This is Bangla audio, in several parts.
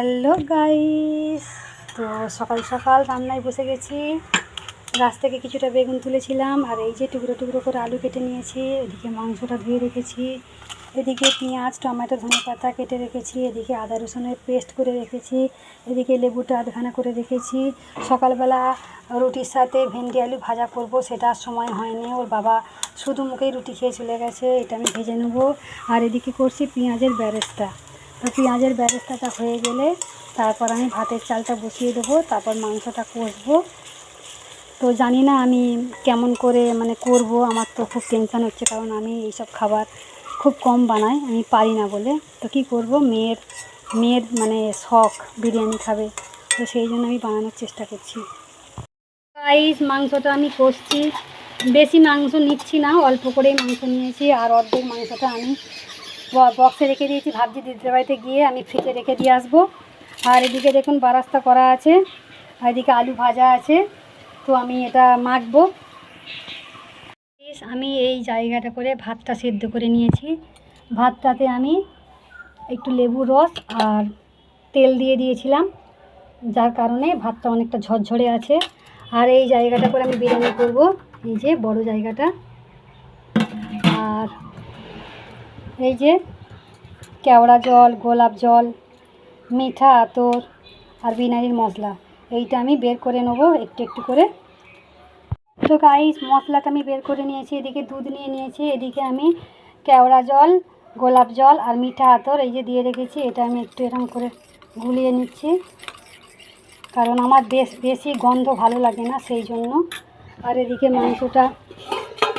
Hello guys. তো সকাল সকাল রান্নায় বসে গেছি। গাছ থেকে কিছুটা বেগুন তুলেছিলাম, আর এই যে টুকরো টুকরো করে আলু কেটে নিয়েছি, এদিকে মাংসটা ধুয়ে রেখেছি, এদিকে পেঁয়াজ, টমেটো ধনে পাতা কেটে রেখেছি, এদিকে আদা রসুনের পেস্ট করে রেখেছি, এদিকে লেবুটা আধখানা করে রেখেছি। সকালবেলা রুটির সাথে ভেন্ডি আলু ভাজা করব, সেটা সময় হয়নি, ওর বাবা শুধু মুখেই রুটি খেয়ে চলে গেছে, এটা আমি ভেজে নেব। আর এদিকে করছি পেঁয়াজের ব্যারেস্তা। তো পেঁয়াজের ব্যারেস্তাটা হয়ে গেলে তারপর আমি ভাতের চালটা বসিয়ে দেবো, তারপর মাংসটা কষবো। তো জানি না আমি কেমন করে মানে করব, আমার তো খুব টেনশান হচ্ছে কারণ আমি এইসব খাবার খুব কম বানাই, আমি পারি না বলে। তো কি করব, মেয়ের মেয়ের মানে শখ বিরিয়ানি খাবে, তো সেই জন্য আমি বানানোর চেষ্টা করছি। রাইস মাংসটা আমি কষছি। বেশি মাংস নিচ্ছি না, অল্প করেই মাংস নিয়েছি, আর অর্ধেক মাংসটা আমি বক্সে রেখে দিয়েছি, ভাবছি দিদির বাড়িতে গিয়ে আমি ফ্রিজে রেখে দিয়ে আসব। আর এদিকে দেখুন বারাস্তা করা আছে, আর এদিকে আলু ভাজা আছে, তো আমি এটা মাখবো। আমি এই জায়গাটা করে ভাতটা সেদ্ধ করে নিয়েছি। ভাতটাতে আমি একটু লেবু রস আর তেল দিয়ে দিয়েছিলাম, যার কারণে ভাতটা অনেকটা ঝরঝরে আছে। আর এই জায়গাটা করে আমি বিরিয়ানি করব, এই যে বড় জায়গাটা। এই যে কেওড়া জল, গোলাপ জল, মিঠা আতর আর বিনারির মশলা। এইটা আমি বের করে নেব একটু একটু করে। তো গাইস মশলাটা আমি বের করে নিয়েছি, এদিকে দুধ নিয়ে নিয়েছি, এদিকে আমি কেওড়া জল, গোলাপ জল আর মিঠা আতর এই যে দিয়ে রেখেছি, এটা আমি একটু এরকম করে গুলিয়ে নিচ্ছি। কারণ আমার বেশ বেশি গন্ধ ভালো লাগে না, সেই জন্য। আর এদিকে মাংসটা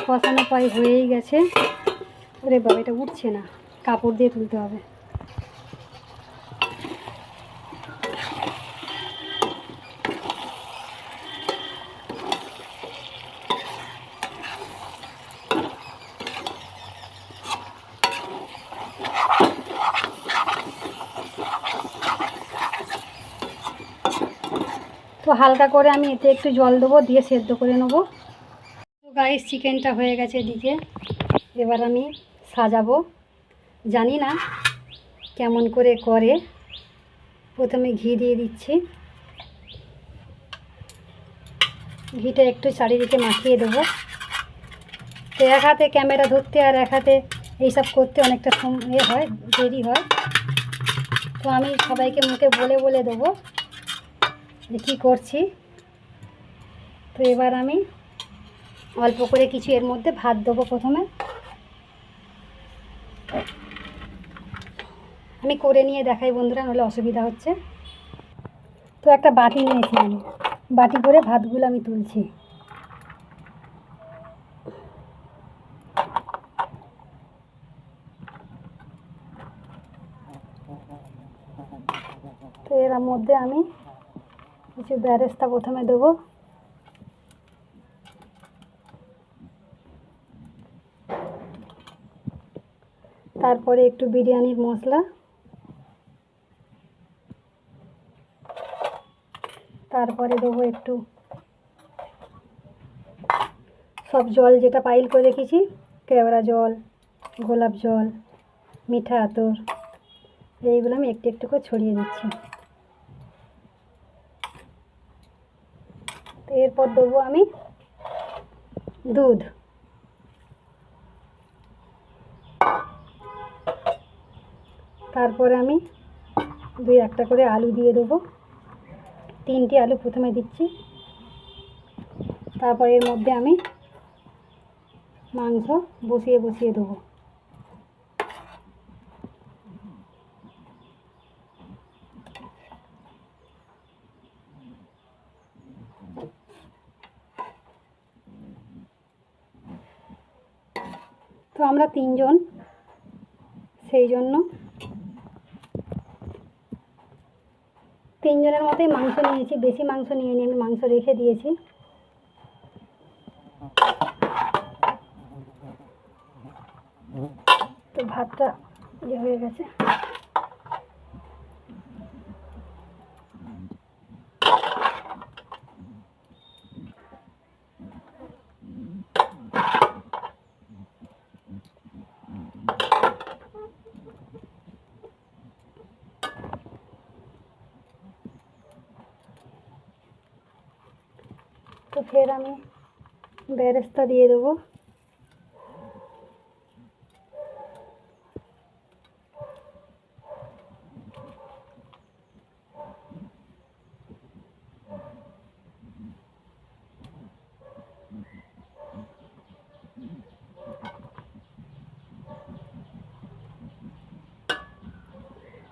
কষানো প্রায় হয়েই গেছে। ওরে বাবা, এটা উঠছে না। কাপড় দিয়ে তুলতে হবে। তো হালকা করে আমি এতে একটু জল দেবো, দিয়ে সেদ্ধ করে নেব। গাইস চিকেনটা হয়ে গেছে এদিকে। এবার আমি সাজাবো। জানি না কেমন করে করে। প্রথমে ঘি দিয়ে দিচ্ছি। ঘিটা একটু চারিদিকে মাখিয়ে দেবো। তো এক হাতে ক্যামেরা ধরতে আর এক হাতে এইসব করতে অনেকটা এ হয়, দেরি হয়। তো আমি সবাইকে মুখে বলে বলে দেবো যে কী করছি। তো এবার আমি অল্প করে কিছু এর মধ্যে ভাত দেবো প্রথমে। আমি করে নিয়ে দেখাই বন্ধুরা, নাহলে অসুবিধা হচ্ছে। তো একটা বাটি নিয়েছি আমি। বাটি করে ভাতগুলো আমি তুলছি। তো এর মধ্যে আমি কিছু ব্যারেস্তা প্রথমে দেবো। তারপরে একটু বিরিয়ানির মশলা। তারপরে দেবো একটু সব জল যেটা পাইল করে রেখেছি, কেওড়া জল, গোলাপ জল, মিঠা আতর, এইগুলো আমি একটু একটু করে ছড়িয়ে দিচ্ছি। এরপর দেবো আমি দুধ। তারপরে আমি দুই একটা করে আলু দিয়ে দেবো। তিনটি আলু প্রথমে দিচ্ছি। তারপর এর মধ্যে আমি মাংস বসিয়ে বসিয়ে দেবো। তো আমরা তিনজন, সেই জন্য তিনজনের মতোই মাংস নিয়েছি, বেশি মাংস নিয়ে নিয়ে আমি মাংস রেখে দিয়েছি। তো ভাতটা ইয়ে হয়ে গেছে। তো ফের আমি বেরেস্তা দিয়ে দেবো।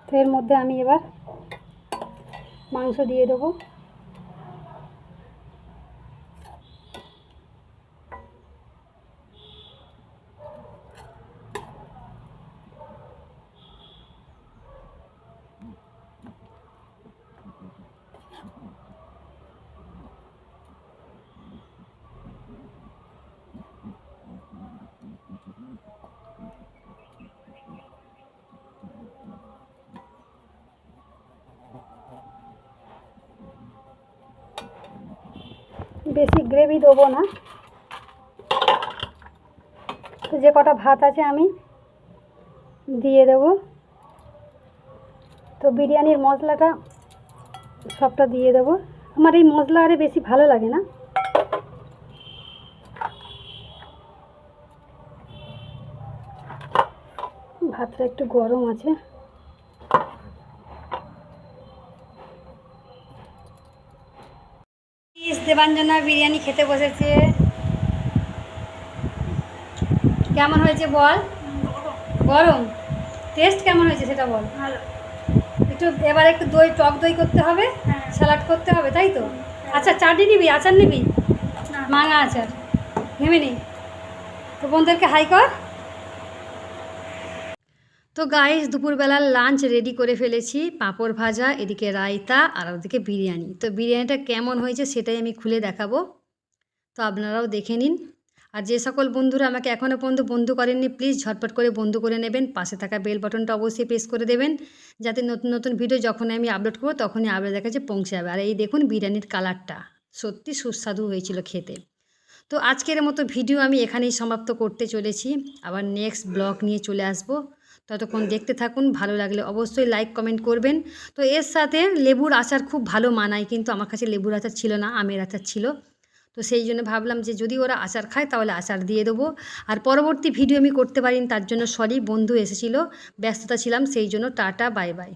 তো এর মধ্যে আমি এবার মাংস দিয়ে দেবো। বেশি গ্রেভি দেবো না। তো যে কটা ভাত আছে আমি দিয়ে দেবো। তো বিরিয়ানির মশলাটা সবটা দিয়ে দেবো। আমার এই মশলা আরে বেশি ভালো লাগে না। ভাতটা একটু গরম আছে প্লিজ দেবাঞ্জনা বিরিয়ানি খেতে বসেছে। কেমন হয়েছে বল? গরম। টেস্ট কেমন হয়েছে সেটা বল। একটু এবার একটু দই টক দই করতে হবে হ্যাঁ। স্যালাড করতে হবে তাই তো? আচ্ছা চাটনি নিবি আচার নিবি? মাঙা আচার। নেবে নি। তো বোনদেরকে হাই কর। তো গাইস দুপুরবেলার লাঞ্চ রেডি করে ফেলেছি। পাঁপড় ভাজা, এদিকে রায়তা, আর ওদিকে বিরিয়ানি। তো বিরিয়ানিটা কেমন হয়েছে সেটাই আমি খুলে দেখাবো। তো আপনারাও দেখে নিন। আর যে সকল বন্ধুরা আমাকে এখনও পর্যন্ত বন্ধু করেননি প্লিজ ঝটপট করে বন্ধু করে নেবেন। পাশে থাকা বেল বাটনটা অবশ্যই প্রেস করে দেবেন। যাতে নতুন নতুন ভিডিও যখন আমি আপলোড করব, তখনই আপনাদের কাছে পৌঁছে যাবে। আর এই দেখুন বিরিয়ানির কালারটা সত্যি সুস্বাদু হয়েছিল খেতে। তো আজকের মতো ভিডিও আমি এখানেই সমাপ্ত করতে চলেছি। আবার নেক্সট ব্লগ নিয়ে চলে আসব। ততক্ষণ দেখতে থাকুন, ভালো লাগলে অবশ্যই লাইক কমেন্ট করবেন। তো এর সাথে লেবুর আচার খুব ভালো মানায়, কিন্তু আমার কাছে লেবুর আচার ছিল না, আমের আচার ছিল। তো সেই জন্য ভাবলাম যে যদি ওরা আচার খায় তাহলে আচার দিয়ে দেবো। আর পরবর্তী ভিডিও আমি করতে পারিনি, তার জন্য সরি বন্ধু এসেছিল, ব্যস্ততা ছিলাম, সেই জন্য টাটা বাই বাই